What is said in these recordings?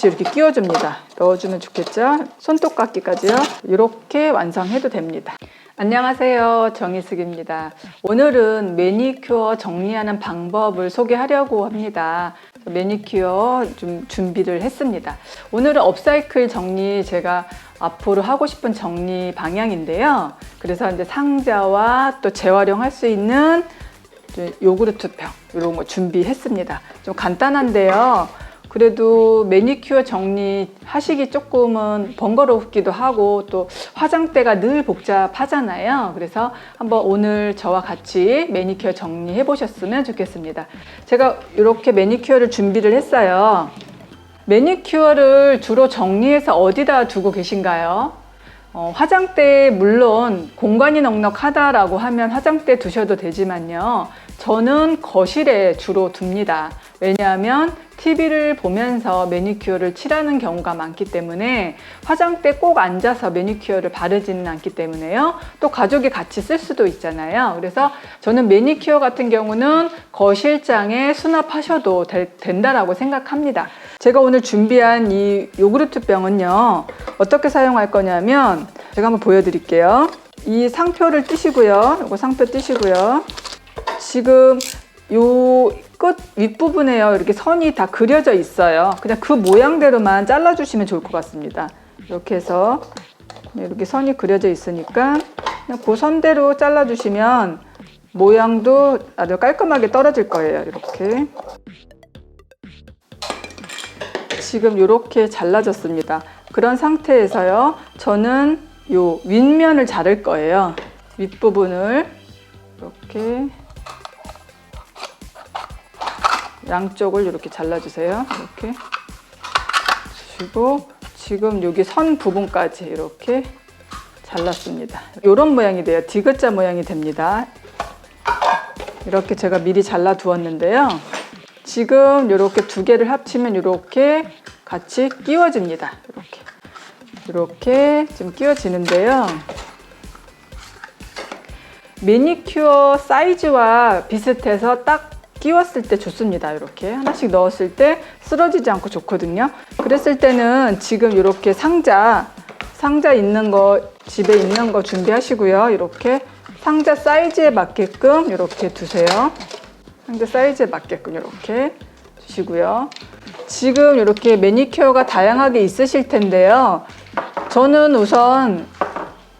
같이 이렇게 끼워줍니다. 넣어주면 좋겠죠? 손톱깎이까지요. 이렇게 완성해도 됩니다. 안녕하세요. 정희숙입니다. 오늘은 매니큐어 정리하는 방법을 소개하려고 합니다. 매니큐어 좀 준비를 했습니다. 오늘은 업사이클 정리 제가 앞으로 하고 싶은 정리 방향인데요. 그래서 이제 상자와 또 재활용할 수 있는 이제 요구르트 병 이런 거 준비했습니다. 좀 간단한데요. 그래도 매니큐어 정리하시기 조금은 번거롭기도 하고 또 화장대가 늘 복잡하잖아요. 그래서 한번 오늘 저와 같이 매니큐어 정리해 보셨으면 좋겠습니다. 제가 이렇게 매니큐어를 준비를 했어요. 매니큐어를 주로 정리해서 어디다 두고 계신가요? 어, 화장대 물론 공간이 넉넉하다라고 하면 화장대 두셔도 되지만요. 저는 거실에 주로 둡니다. 왜냐하면 TV를 보면서 매니큐어를 칠하는 경우가 많기 때문에 화장대 꼭 앉아서 매니큐어를 바르지는 않기 때문에요. 또 가족이 같이 쓸 수도 있잖아요. 그래서 저는 매니큐어 같은 경우는 거실장에 수납하셔도 되- 된다라고 생각합니다. 제가 오늘 준비한 이 요구르트 병은요. 어떻게 사용할 거냐면 제가 한번 보여드릴게요. 이 상표를 띄시고요. 이거 상표 띄시고요. 지금 요 끝 윗부분에요. 이렇게 선이 다 그려져 있어요. 그냥 그 모양대로만 잘라주시면 좋을 것 같습니다. 이렇게 해서 그냥 이렇게 선이 그려져 있으니까 그냥 그 선대로 잘라주시면 모양도 아주 깔끔하게 떨어질 거예요. 이렇게. 지금 이렇게 잘라졌습니다. 그런 상태에서요. 저는 요 윗면을 자를 거예요. 윗부분을 이렇게 양쪽을 이렇게 잘라주세요. 이렇게 주시고 지금 여기 선 부분까지 이렇게 잘랐습니다. 이런 모양이 돼요. 디귿자 모양이 됩니다. 이렇게 제가 미리 잘라 두었는데요. 지금 이렇게 두 개를 합치면 이렇게 같이 끼워집니다. 이렇게 이렇게 지금 끼워지는데요. 매니큐어 사이즈와 비슷해서 딱 끼웠을 때 좋습니다. 이렇게 하나씩 넣었을 때 쓰러지지 않고 좋거든요. 그랬을 때는 지금 이렇게 상자 상자 있는 거 집에 있는 거 준비하시고요. 이렇게 상자 사이즈에 맞게끔 이렇게 두세요. 상자 사이즈에 맞게끔 이렇게 주시고요. 지금 이렇게 매니큐어가 다양하게 있으실 텐데요. 저는 우선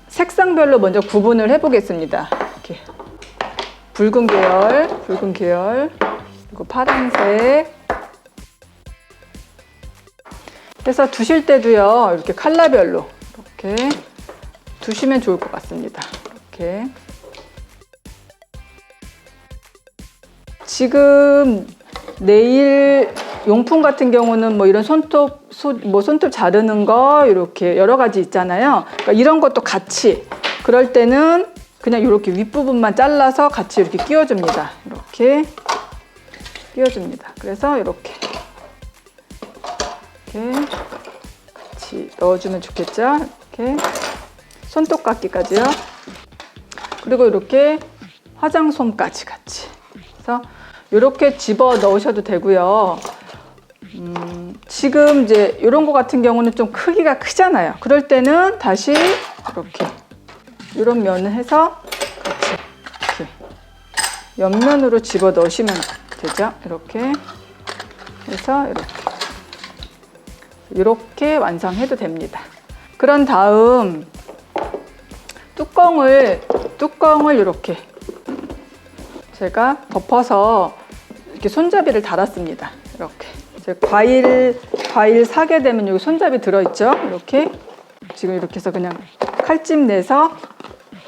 색상별로 먼저 구분을 해보겠습니다. 붉은 계열, 붉은 계열, 그리고 파란색. 해서 두실 때도요, 이렇게 컬러별로 이렇게 두시면 좋을 것 같습니다. 이렇게. 지금 네일 용품 같은 경우는 뭐 이런 손톱 소, 뭐 손톱 자르는 거 이렇게 여러 가지 있잖아요. 그러니까 이런 것도 같이 그럴 때는 그냥 이렇게 윗부분만 잘라서 같이 이렇게 끼워줍니다. 이렇게 끼워줍니다. 그래서 이렇게 이렇게 같이 넣어주면 좋겠죠. 이렇게 손톱깎이까지요. 그리고 이렇게 화장솜까지 같이. 그래서 이렇게 집어 넣으셔도 되고요. 음, 지금 이제 이런 거 같은 경우는 좀 크기가 크잖아요. 그럴 때는 다시 이렇게 이런 면을 해서 같이 이렇게 옆면으로 집어 넣으시면 되죠. 이렇게 해서 이렇게 이렇게 완성해도 됩니다. 그런 다음 뚜껑을 뚜껑을 이렇게 제가 덮어서 이렇게 손잡이를 달았습니다. 이렇게 과일 과일 사게 되면 여기 손잡이 들어 있죠. 이렇게 지금 이렇게 해서 그냥 칼집 내서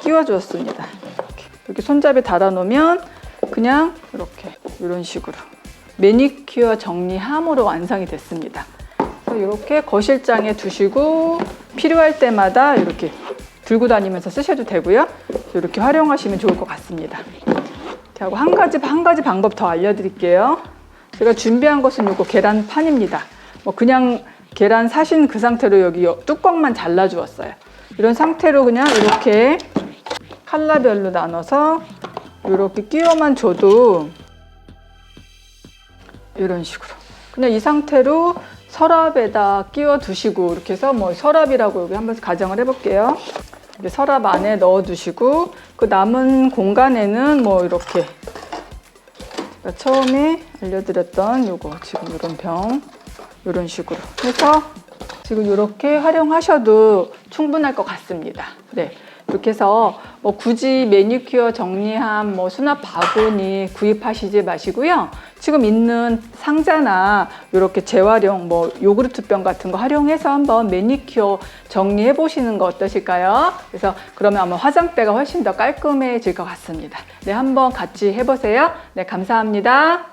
끼워 주었습니다. 이렇게. 이렇게 손잡이 달아 놓으면 그냥 이렇게 이런 식으로 매니큐어 정리함으로 완성이 됐습니다. 그래서 이렇게 거실장에 두시고 필요할 때마다 이렇게 들고 다니면서 쓰셔도 되고요. 이렇게 활용하시면 좋을 것 같습니다. 하고 한 가지 한 가지 방법 더 알려드릴게요. 제가 준비한 것은 요거 계란판입니다. 뭐 그냥 계란 사신 그 상태로 여기 여- 뚜껑만 잘라 주었어요. 이런 상태로 그냥 이렇게 칼라별로 나눠서 이렇게 끼워만 줘도 이런 식으로 그냥 이 상태로 서랍에다 끼워 두시고 이렇게 해서 뭐 서랍이라고 여기 한번 가정을 해볼게요. 서랍 안에 넣어 두시고 그 남은 공간에는 뭐 이렇게 제가 처음에 알려드렸던 요거 지금 이런 병 이런 식으로 해서 지금 이렇게 활용하셔도 충분할 것 같습니다. 네. 이렇게 해서 뭐 굳이 매니큐어 정리함 뭐 수납 바구니 구입하시지 마시고요. 지금 있는 상자나 이렇게 재활용 뭐 요구르트병 같은 거 활용해서 한번 매니큐어 정리해 보시는 거 어떠실까요? 그래서 그러면 아마 화장대가 훨씬 더 깔끔해질 것 같습니다. 네, 한번 같이 해보세요. 네, 감사합니다.